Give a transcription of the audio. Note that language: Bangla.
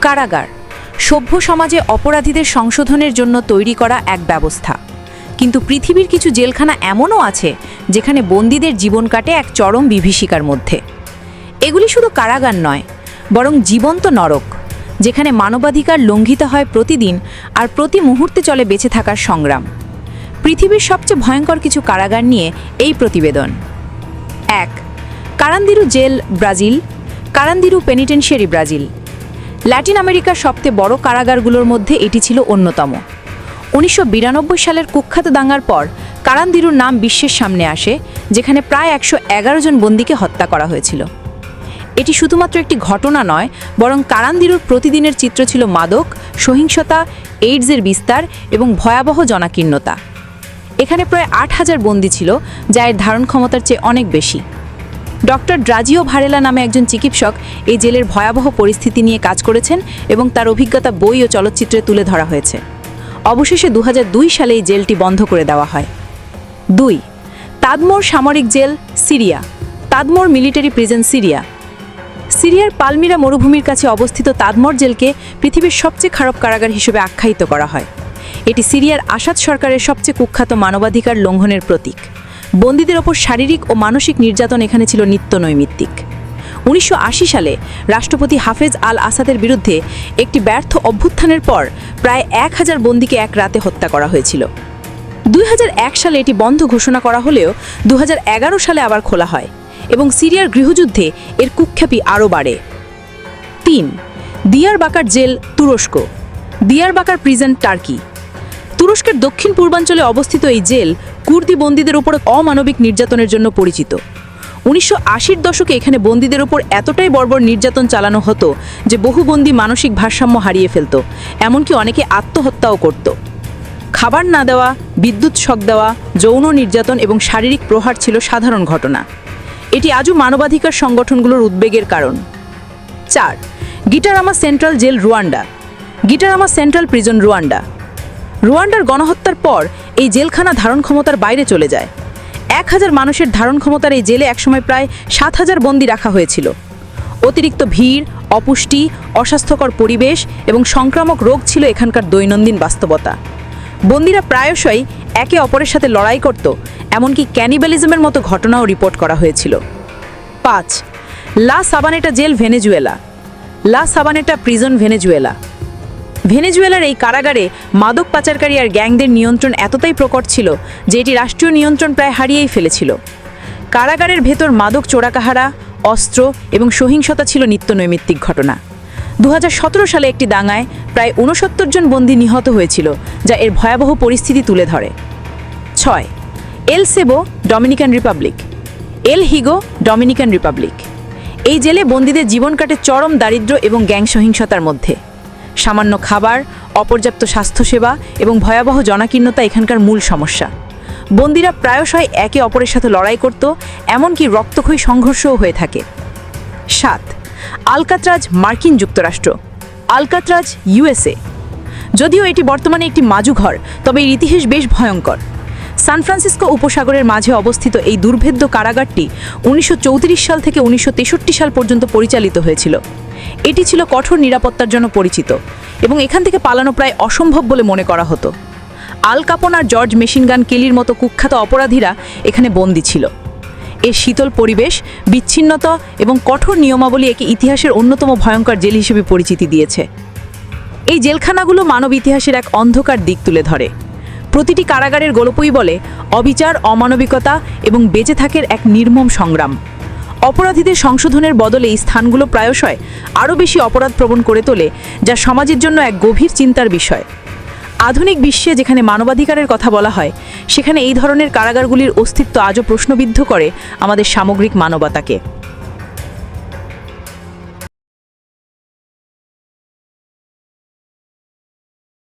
কারাগার। সভ্য সমাজে অপরাধীদের সংশোধনের জন্য তৈরি করা এক ব্যবস্থা। কিন্তু পৃথিবীর কিছু জেলখানা এমনও আছে, যেখানে বন্দীদের জীবন কাটে এক চরম বিভীষিকার মধ্যে। এগুলি শুধু কারাগার নয়, বরং জীবন্ত নরক, যেখানে মানবাধিকার লঙ্ঘিত হয় প্রতিদিন আর প্রতি মুহূর্তে চলে বেঁচে থাকার সংগ্রাম। পৃথিবীর সবচেয়ে ভয়ঙ্কর কিছু কারাগার নিয়ে এই প্রতিবেদন। এক, Carandiru jail Brazil, Carandiru penitentiary Brazil. Latin আমেরিকার সবচেয়ে বড় কারাগারগুলোর মধ্যে এটি ছিল অন্যতম। উনিশশো বিরানব্বই সালের কুখ্যাত দাঙ্গার পর কারান্দিরুর নাম বিশ্বের সামনে আসে, যেখানে প্রায় একশো এগারো জন বন্দীকে হত্যা করা হয়েছিল। এটি শুধুমাত্র একটি ঘটনা নয়, বরং কারান্দিরুর প্রতিদিনের চিত্র ছিল মাদক, সহিংসতা, এইডসের বিস্তার এবং ভয়াবহ জনাকীর্ণতা। এখানে প্রায় আট হাজার বন্দী ছিল, যা এর ধারণ ক্ষমতার চেয়ে অনেক বেশি। ডক্টর ড্রাজিও ভারেলা নামে একজন চিকিৎসক এই জেলের ভয়াবহ পরিস্থিতি নিয়ে কাজ করেছেন এবং তার অভিজ্ঞতা, বই ও চলচ্চিত্রে তুলে ধরা হয়েছে। অবশেষে দু হাজার দুই সালে এই জেলটি বন্ধ করে দেওয়া হয়। দুই, তাদমোর সামরিক jail Syria. Tadmor military prison Syria. সিরিয়ার পালমিরা মরুভূমির কাছে অবস্থিত তাদমর জেলকে পৃথিবীর সবচেয়ে খারাপ কারাগার হিসেবে আখ্যায়িত করা হয়। এটি সিরিয়ার আসাদ সরকারের সবচেয়ে কুখ্যাত মানবাধিকার লঙ্ঘনের প্রতীক। বন্দীদের ওপর শারীরিক ও মানসিক নির্যাতন এখানে ছিল নিত্য নৈমিত্তিক উনিশশো আশি সালে রাষ্ট্রপতি হাফেজ আল আসাদের বিরুদ্ধে একটি ব্যর্থ অভ্যুত্থানের পর প্রায় এক হাজার বন্দীকে এক রাতে হত্যা করা হয়েছিল। দুই হাজার এক সালে এটি বন্ধ ঘোষণা করা হলেও দু হাজার এগারো সালে আবার খোলা হয় এবং সিরিয়ার গৃহযুদ্ধে এর কুখ্যাপি আরও বাড়ে। তিন, দিয়ারবাকার জেল তুরস্ক। Diyarbakir prison Turkey. তুরস্কের দক্ষিণ পূর্বাঞ্চলে অবস্থিত এই জেল কুর্দি বন্দীদের উপর অমানবিক নির্যাতনের জন্য পরিচিত। উনিশশো আশির দশকে এখানে বন্দীদের ওপর এতটাই বর্বর নির্যাতন চালানো হতো যে বহু বন্দী মানসিক ভারসাম্য হারিয়ে ফেলত, এমনকি অনেকে আত্মহত্যাও করত। খাবার না দেওয়া, বিদ্যুৎ শক দেওয়া, যৌন নির্যাতন এবং শারীরিক প্রহার ছিল সাধারণ ঘটনা। এটি আজও মানবাধিকার সংগঠনগুলোর উদ্বেগের কারণ। চার, Gitarama central jail Rwanda. Gitarama central prison Rwanda. রুয়ান্ডার গণহত্যার পর এই জেলখানা ধারণ ক্ষমতার বাইরে চলে যায়। এক হাজার মানুষের ধারণ ক্ষমতার এই জেলে একসময় প্রায় সাত হাজার বন্দি রাখা হয়েছিল। অতিরিক্ত ভিড়, অপুষ্টি, অস্বাস্থ্যকর পরিবেশ এবং সংক্রামক রোগ ছিল এখানকার দৈনন্দিন বাস্তবতা। বন্দিরা প্রায়শই একে অপরের সাথে লড়াই করত, এমনকি ক্যানিবালিজমের মতো ঘটনাও রিপোর্ট করা হয়েছিল। পাঁচ, লা সাবানেটা জেল ভেনেজুয়েলা। লা সাবানেটা প্রিজন ভেনেজুয়েলা। ভেনেজুয়েলার এই কারাগারে মাদক পাচারকারী আর গ্যাংদের নিয়ন্ত্রণ এতটাই প্রকট ছিল যে এটি রাষ্ট্রীয় নিয়ন্ত্রণ প্রায় হারিয়েই ফেলেছিল। কারাগারের ভেতর মাদক চোরাকাহারা, অস্ত্র এবং সহিংসতা ছিল নিত্য নৈমিত্তিক ঘটনা। দু হাজার সতেরো সালে একটি দাঙ্গায় প্রায় ঊনসত্তর জন বন্দী নিহত হয়েছিল, যা এর ভয়াবহ পরিস্থিতি তুলে ধরে। ছয়, El Seibo, Dominican Republic. El Higuey, Dominican Republic. এই জেলে বন্দীদের জীবন কাটে চরম দারিদ্র্য এবং গ্যাং সহিংসতার মধ্যে। সামান্য খাবার, অপর্যাপ্ত স্বাস্থ্যসেবা এবং ভয়াবহ জনাকীর্ণতা এখানকার মূল সমস্যা। বন্দিরা প্রায়শই একে অপরের সাথে লড়াই করত, এমনকি রক্তক্ষয়ী সংঘর্ষও হয়ে থাকে। সাত, আলকাত্রাজ মার্কিন যুক্তরাষ্ট্র, আলকাতরাজ ইউএসএ। যদিও এটি বর্তমানে একটি মাজুঘর তবে এর ইতিহাস বেশ ভয়ঙ্কর। সান ফ্রান্সিসকো উপসাগরের মাঝে অবস্থিত এই দুর্ভেদ্য কারাগারটি উনিশশো চৌত্রিশ সাল থেকে উনিশশো তেষট্টি সাল পর্যন্ত পরিচালিত হয়েছিল। এটি ছিল কঠোর নিরাপত্তার জন্য পরিচিত এবং এখান থেকে পালানো প্রায় অসম্ভব বলে মনে করা হতো। আল কাপন আর জর্জ মেশিনগান কেলির মতো কুখ্যাত অপরাধীরা এখানে বন্দী ছিল। এর শীতল পরিবেশ, বিচ্ছিন্নতা এবং কঠোর নিয়মাবলী একে ইতিহাসের অন্যতম ভয়ঙ্কর জেল হিসেবে পরিচিতি দিয়েছে। এই জেলখানাগুলো মানব ইতিহাসের এক অন্ধকার দিক তুলে ধরে। প্রতিটি কারাগারের গল্পই বলে, অবিচার, অমানবিকতা এবং বেঁচে থাকের এক নির্মম সংগ্রাম। অপরাধীদের সংশোধনের বদলে এই স্থানগুলো প্রায়শই আরও বেশি অপরাধ প্রবণ করে তোলে, যা সমাজের জন্য এক গভীর চিন্তার বিষয়। আধুনিক বিশ্বে যেখানে মানবাধিকারের কথা বলা হয়, সেখানে এই ধরনের কারাগারগুলির অস্তিত্ব আজও প্রশ্নবিদ্ধ করে আমাদের সামগ্রিক মানবতাকে।